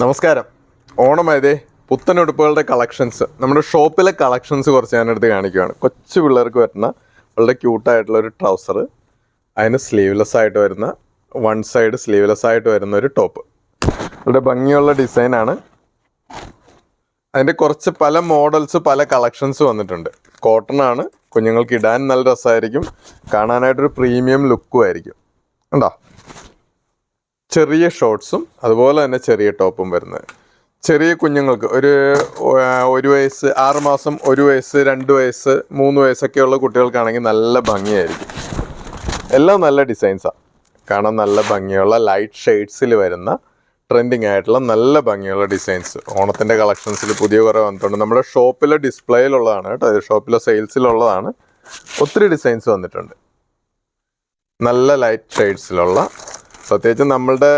നമസ്കാരം. ഓണമായതേ പുത്തൻ ഉടുപ്പുകളുടെ കളക്ഷൻസ് നമ്മുടെ ഷോപ്പിലെ കളക്ഷൻസ് കുറച്ച് ഞാനെടുത്ത് കാണിക്കുകയാണ് കൊച്ചു പിള്ളേർക്ക് വരുന്ന വളരെ ക്യൂട്ടായിട്ടുള്ള ഒരു ട്രൗസർ അതിന് സ്ലീവ്ലെസ് ആയിട്ട് വരുന്ന വൺ സൈഡ് സ്ലീവ്ലെസ് ആയിട്ട് വരുന്ന ഒരു ടോപ്പ് വളരെ ഭംഗിയുള്ള ഡിസൈനാണ് അതിന്റെ കുറച്ച് പല മോഡൽസ് പല കളക്ഷൻസ് വന്നിട്ടുണ്ട്. കോട്ടൺ ആണ്. കുഞ്ഞുങ്ങൾക്ക് ഇടാൻ നല്ല രസമായിരിക്കും. കാണാനായിട്ടൊരു പ്രീമിയം ലുക്കും ആയിരിക്കും. ഉണ്ടോ ചെറിയ ഷോർട്സും അതുപോലെ തന്നെ ചെറിയ ടോപ്പും വരുന്നത്. ചെറിയ കുഞ്ഞുങ്ങൾക്ക് ഒരു ഒരു വയസ്സ് ആറ് മാസം ഒരു വയസ്സ് രണ്ട് വയസ്സ് മൂന്ന് വയസ്സൊക്കെയുള്ള കുട്ടികൾക്കാണെങ്കിൽ നല്ല ഭംഗിയായിരിക്കും. എല്ലാം നല്ല ഡിസൈൻസാണ് കാണാൻ നല്ല ഭംഗിയുള്ള ലൈറ്റ് ഷെയ്ഡ്സിൽ വരുന്ന ട്രെൻഡിങ് ആയിട്ടുള്ള നല്ല ഭംഗിയുള്ള ഡിസൈൻസ് ഓണത്തിന്റെ കളക്ഷൻസിൽ പുതിയ കുറേ വന്നിട്ടുണ്ട്. നമ്മുടെ ഷോപ്പിലെ ഡിസ്പ്ലേയിലുള്ളതാണ് കേട്ടോ. ഷോപ്പിലെ സെയിൽസിലുള്ളതാണ് ഒത്തിരി ഡിസൈൻസ് വന്നിട്ടുണ്ട്. നല്ല ലൈറ്റ് ഷെയ്ഡ്സിലുള്ള പ്രത്യേകിച്ച് നമ്മളുടെ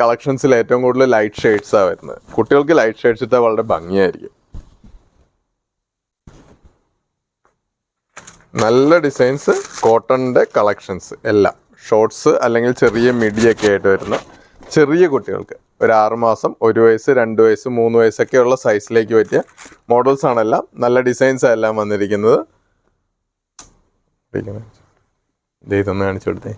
കളക്ഷൻസിൽ ഏറ്റവും കൂടുതൽ ലൈറ്റ് ഷെയ്ഡ്സാണ് വരുന്നത്. കുട്ടികൾക്ക് ലൈറ്റ് ഷെയ്ഡ്സ് ഇട്ടാൽ വളരെ ഭംഗിയായിരിക്കും. നല്ല ഡിസൈൻസ് കോട്ടണിന്റെ കളക്ഷൻസ് എല്ലാം. ഷോർട്സ് അല്ലെങ്കിൽ ചെറിയ മിഡിയൊക്കെ ആയിട്ട് വരുന്ന ചെറിയ കുട്ടികൾക്ക്. ഒരു ആറുമാസം ഒരു വയസ്സ് രണ്ട് വയസ്സ് മൂന്ന് വയസ്സൊക്കെ ഉള്ള സൈസിലേക്ക് പറ്റിയ മോഡൽസ് ആണെല്ലാം നല്ല ഡിസൈൻസ് എല്ലാം വന്നിരിക്കുന്നത്. ഇതൊന്ന് കാണിച്ചു കൊടുത്തേ.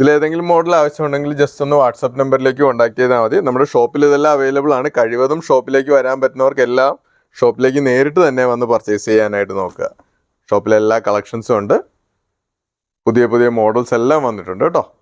ഇതിലേതെങ്കിലും മോഡൽ ആവശ്യമുണ്ടെങ്കിൽ ജസ്റ്റ് ഒന്ന് വാട്സപ്പ് നമ്പറിലേക്ക് കോൺടാക്ട് ചെയ്താൽ മതി. നമ്മുടെ ഷോപ്പിൽ ഇതെല്ലാം അവൈലബിൾ ആണ്. കഴിവതും ഷോപ്പിലേക്ക് വരാൻ പറ്റുന്നവർക്കെല്ലാം ഷോപ്പിലേക്ക് നേരിട്ട് തന്നെ വന്ന് പർച്ചേസ് ചെയ്യാനായിട്ട് നോക്കുക. ഷോപ്പിലെല്ലാ കളക്ഷൻസും ഉണ്ട്. പുതിയ പുതിയ മോഡൽസ് എല്ലാം വന്നിട്ടുണ്ട് കേട്ടോ.